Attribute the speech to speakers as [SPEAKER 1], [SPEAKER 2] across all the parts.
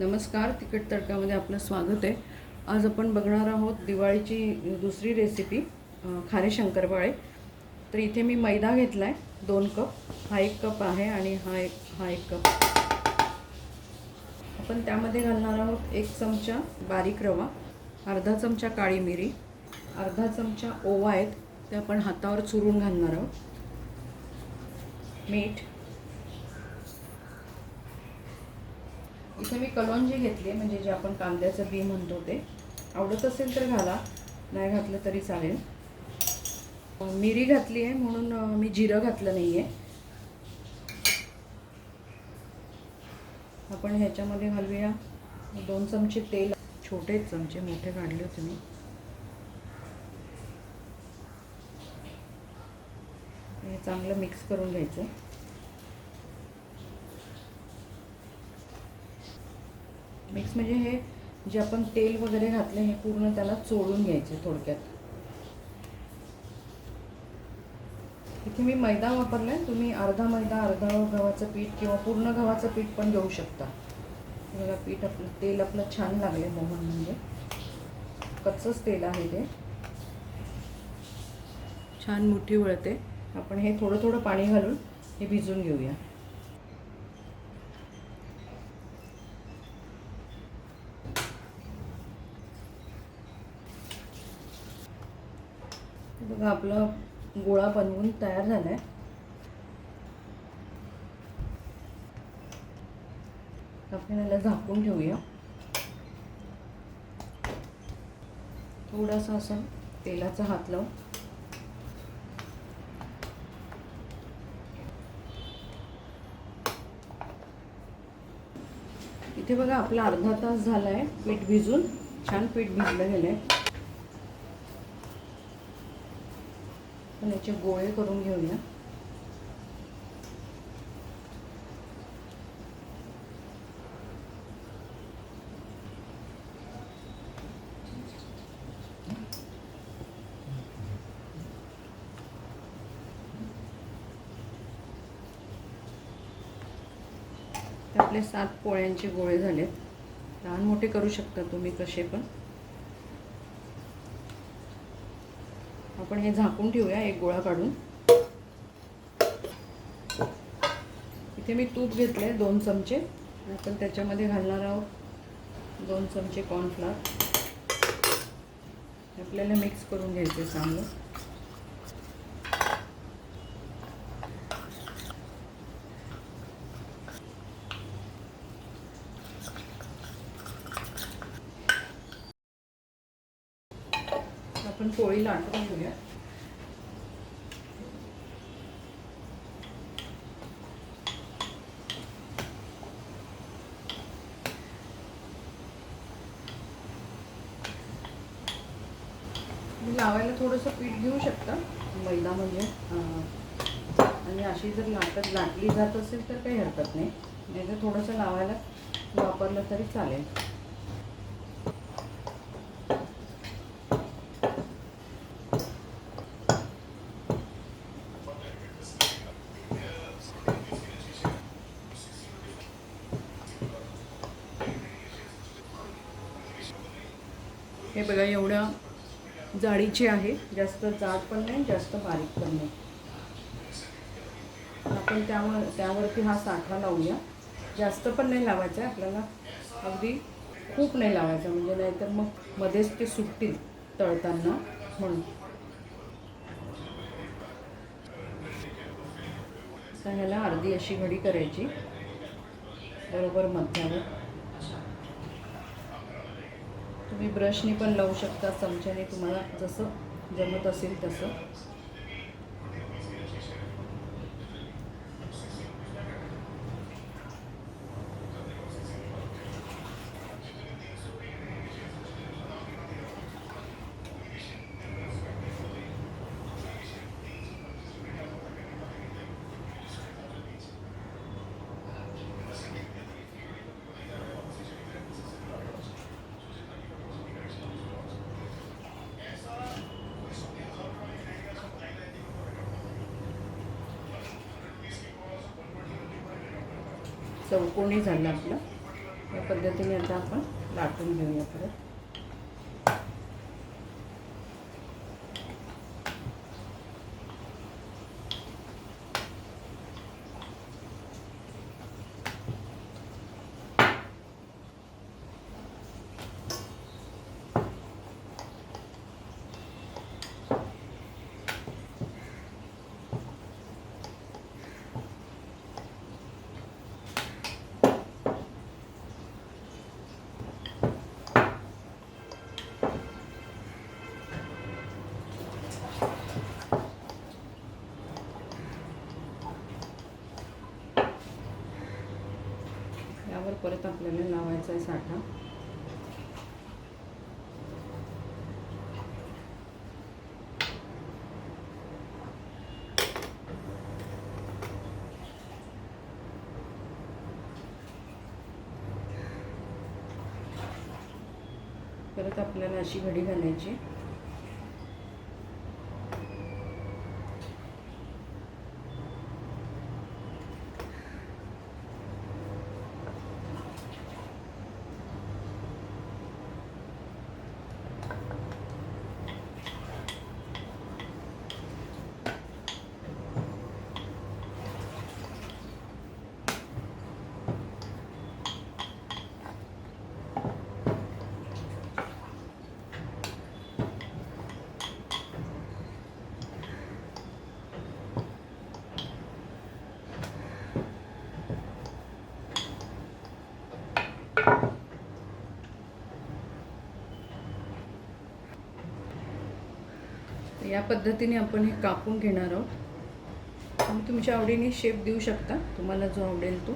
[SPEAKER 1] नमस्कार तिखट तडकामध्ये आपलं स्वागत आहे. आज आपण बघणार आहोत दिवाळीची दुसरी रेसिपी खारे शंकरपाळे. तर इथे मी मैदा घेतला आहे दोन कप. हा एक कप आहे आणि हा एक हा एक कप. आपण त्यामध्ये घालणार आहोत एक चमचा बारीक रवा अर्धा चमचा काळी मिरी अर्धा चमचा ओवा आहेत ते आपण हातावर चुरून घालणार आहोत. मीठ इथे मी कलोंजी घेतली म्हणजे जे आपण कांद्याचं बी म्हणतो ते आवडत असेल तर घाला नाही घातलं तरी चालेल. मिरी घातली आहे म्हणून मी जिरं घातलं नाही आहे आपण ह्याच्यामध्ये घालूया दोन चमचे तेल छोटे चमचे मोठे काढले होते मी हे चांगलं मिक्स करून घ्यायचं. मिक्स म्हणजे हे जे आपण तेल वगैरे घातलं हे पूर्ण त्याला चोळून घ्यायचे थोडक्यात. इथे मी मैदा वापरला आहे तुम्ही अर्धा मैदा अर्धा गव्हाचं पीठ किंवा पूर्ण गव्हाचं पीठ पण घेऊ शकता. बघा पीठ आपलं तेल आपलं छान लागले मोहन म्हणजे. कच्चंच तेल आहे ते. छान मोठी वळते आपण हे थोडं थोडं पाणी घालून हे भिजून घेऊया. बघा आपला गोळा बनवून तयार झालाय. आपण याला झाकून ठेवूया. थोडासा असं तेलाचा हात लावून. इथे बघा आपला अर्धा तास झाला आहे पीठ भिजून. छान पीठ भिजलं आहे आपण याचे गोळे करून घेऊया. आपले सात पोळ्यांचे गोळे झालेत. लहान मोठे करू शकता तुम्ही कसे पण. आपण हे झाकून ठेवूया एक गोळा काढून. इथे मी तूप घेतले दोन चमचे. आपण त्याच्यामध्ये घालणार आहोत दोन चमचे कॉर्नफ्लॉवर आपल्याला मिक्स करून घ्यायचे चांगलं. आपण पोळी लाटून घेऊया लावायला थोडंसं पीठ घेऊ शकता. मैदा म्हणजे आणि अशी जर लाटत लाटली जात असेल तर काही हरकत नाही. नाही तर थोडंसं लावायला वापरलं तरी चालेल हे बघा एवढ्या जाडीची आहे. जास्त जाड पण नाही जास्त बारीक पण नाही. आपण त्यावर त्यावरती हा साठा लावूया. जास्त पण नाही लावायचा आहे आपल्याला अगदी खूप नाही लावायचा. म्हणजे नाहीतर मग मध्येच ते सुटतील तळताना म्हणून. ह्याला अर्धी अशी घडी करायची. बरोबर मध्यावर. तुम्ही ब्रशने पण लावू शकता चमच्याने तुम्हाला जसं जमत असेल तसं. चौकोनी झालं आपलं. या पद्धतीने आता आपण लाटून घेऊया परत. यावर परत आपल्याला लावायचा आहे साठा. परत आपल्याला अशी घडी घालायची. या पद्धतीने आपण हे कापून घेणार आहोत. तुम्ही तुमच्या आवडीने शेप देऊ शकता. तुम्हाला जो आवडेल तो.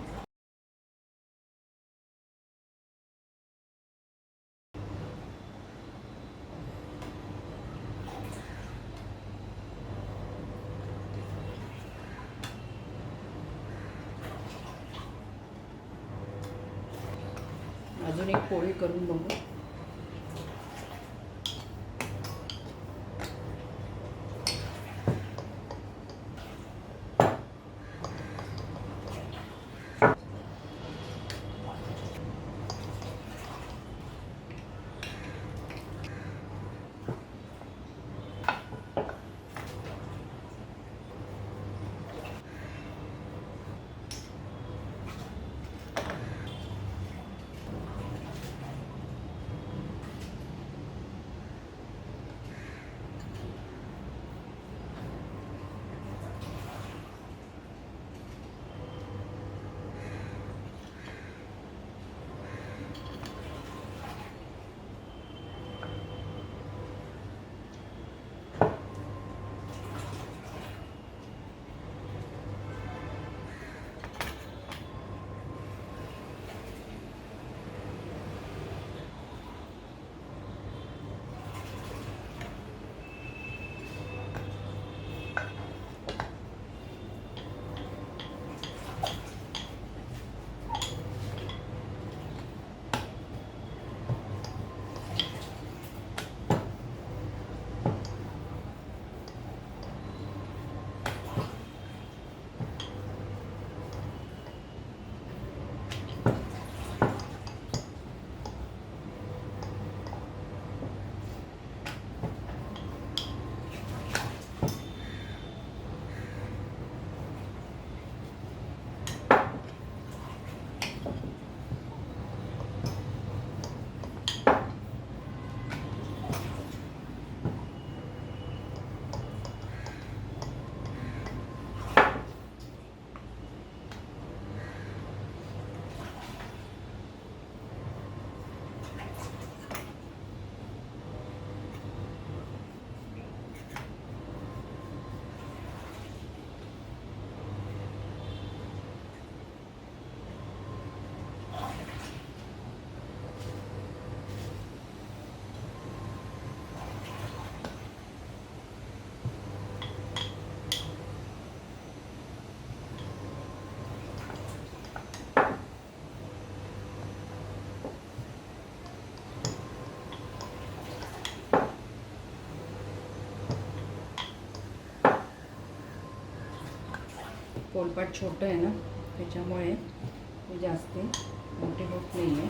[SPEAKER 1] पोलपाट छोटं आहे ना त्याच्यामुळे ते जास्त मोठे होत नाही आहे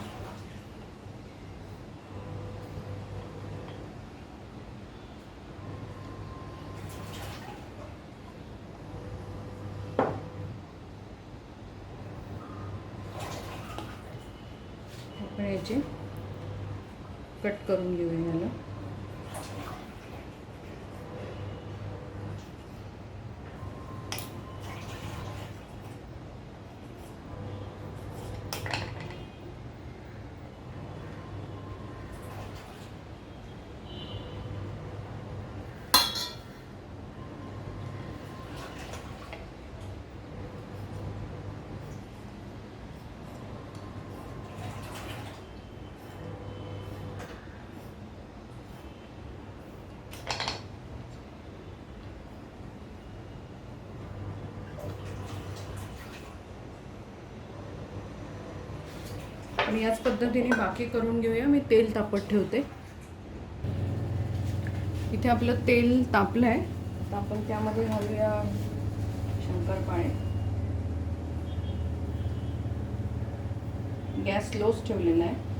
[SPEAKER 1] आपण याचे कट करून घेऊया याला. आणि याच पद्धतीने बाकी करून घेऊया. मी तेल तापत ठेवते. इथे आपलं तेल तापलं आहे आता आपण त्यामध्ये घालूया शंकरपाळे. गॅस लोच ठेवलेला आहे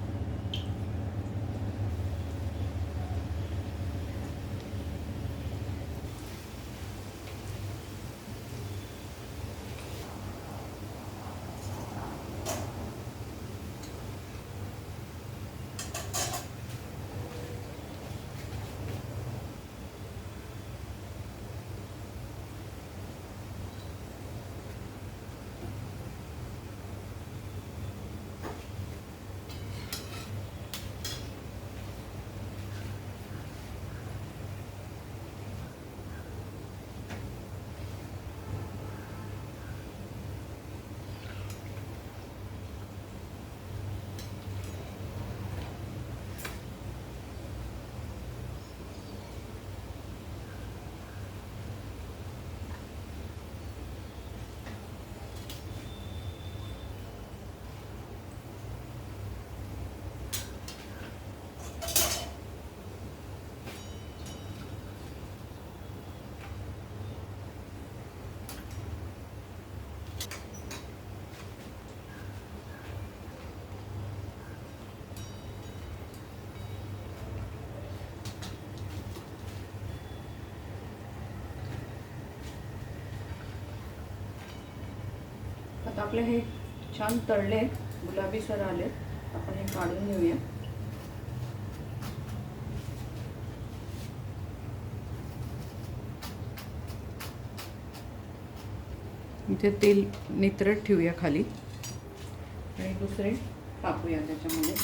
[SPEAKER 1] आता आपले हे छान तळले गुलाबी सर आले आपण हे काढून घेऊया. इथे तेल नित्रट ठेवूया खाली. आणि दुसरे टाकूया त्याच्यामध्ये.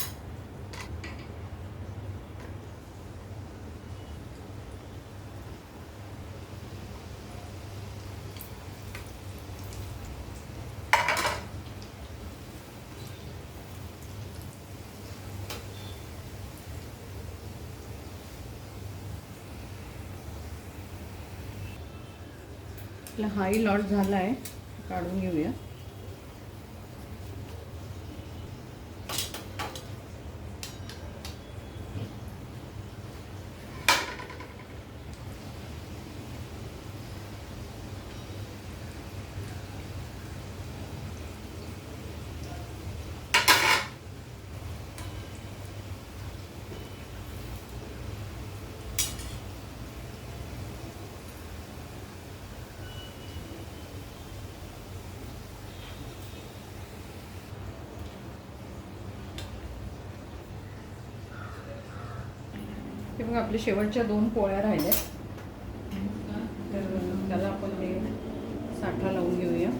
[SPEAKER 1] आपला हाई लॉट झाला आहे काढून घेऊया. मग आपल्या शेवटच्या दोन पोळ्या राहिल्या. तर त्याला आपण हे साठा लावून घेऊया.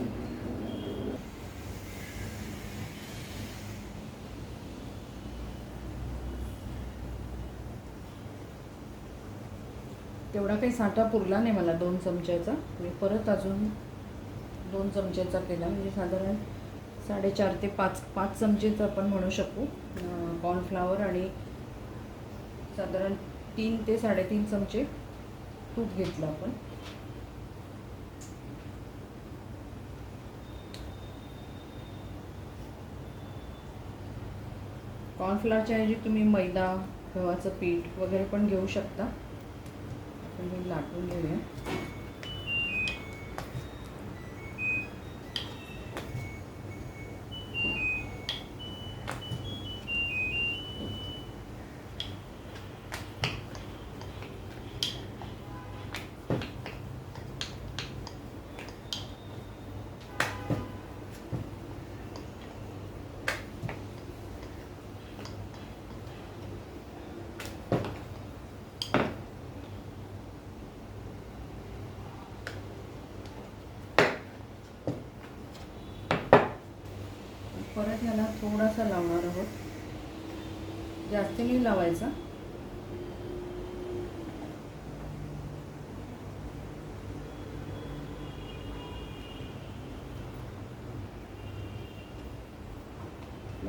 [SPEAKER 1] तेवढा काही साठा पुरला नाही मला दोन चमच्याचा. मी परत अजून दोन चमच्याचा केला. म्हणजे साधारण साडेचार ते पाच पाच चमचेचं आपण म्हणू शकू. कॉर्नफ्लावर आणि साधारण तीन ते साडेतीन चमचे तूप घेतलं आपण. कॉर्नफ्लॉरच्या ऐवजी तुम्ही मैदा गव्हाचं पीठ वगैरे पण घेऊ शकता. आपण हे लाटून घेऊया. परत ह्याला थोडासा लावणार आहोत. जास्त नाही लावायचा.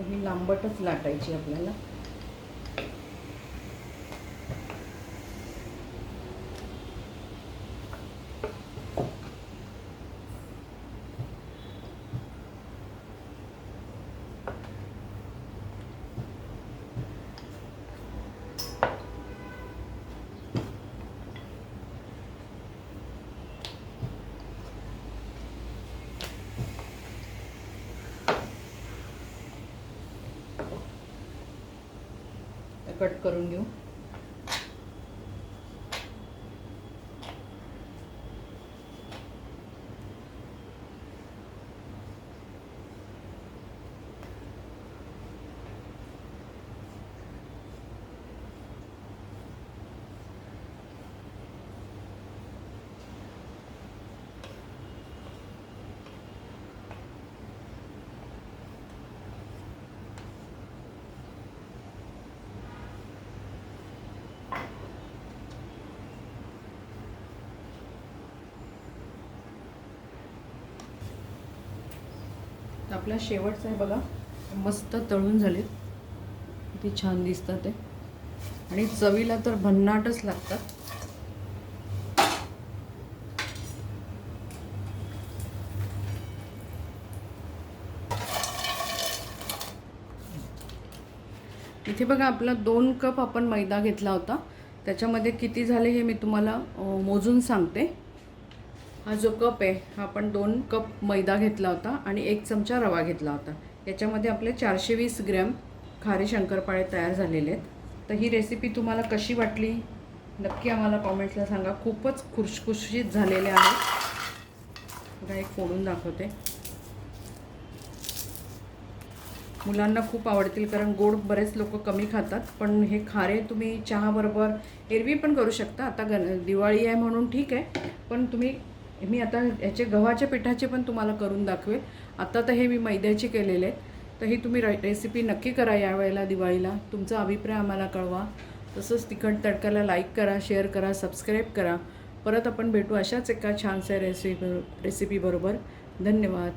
[SPEAKER 1] ही लांबटच लाटायची आपल्याला. कट करून घेऊ. तर आपला शेवटचा आहे बघा. मस्त तळून झाले किती छान दिसतात ते. आणि चवीला तर भन्नाटच लागतात. इथे बघा आपला दोन कप आपण मैदा घेतला होता. त्याच्यामध्ये किती झाले हे मी तुम्हाला मोजून सांगते. हा जो कप आहे हा आपण दोन कप मैदा घेतला होता आणि एक चमचा रवा घेतला होता. याच्यामध्ये आपले चारशे वीस ग्रॅम खारे शंकरपाळे तयार झालेले आहेत. तर ही रेसिपी तुम्हाला कशी वाटली? नक्की आम्हाला कॉमेंट्सला सांगा. खूपच खुशखुशीत झालेले आहेत बघा एक फोडून दाखवते. मुलांना खूप आवडतील कारण गोड बरेच लोक कमी खातात. पण हे खारे तुम्ही चहाबरोबर एरवी पण करू शकता. आता गण दिवाळी आहे म्हणून ठीक आहे. पण तुम्ही मी आता याचे गव्हाच्या पिठाचे पण तुम्हाला करून दाखवेल. आता तर हे मी मैद्याचे केलेले आहेत. तर ही तुम्ही रे रेसिपी नक्की करा यावेळेला दिवाळीला. तुमचा अभिप्राय आम्हाला कळवा. तसंच तिखट तडकाला लाईक करा शेअर करा सबस्क्राईब करा. परत आपण भेटू अशाच एका छानशा रेसिपी रेसिपीबरोबर धन्यवाद.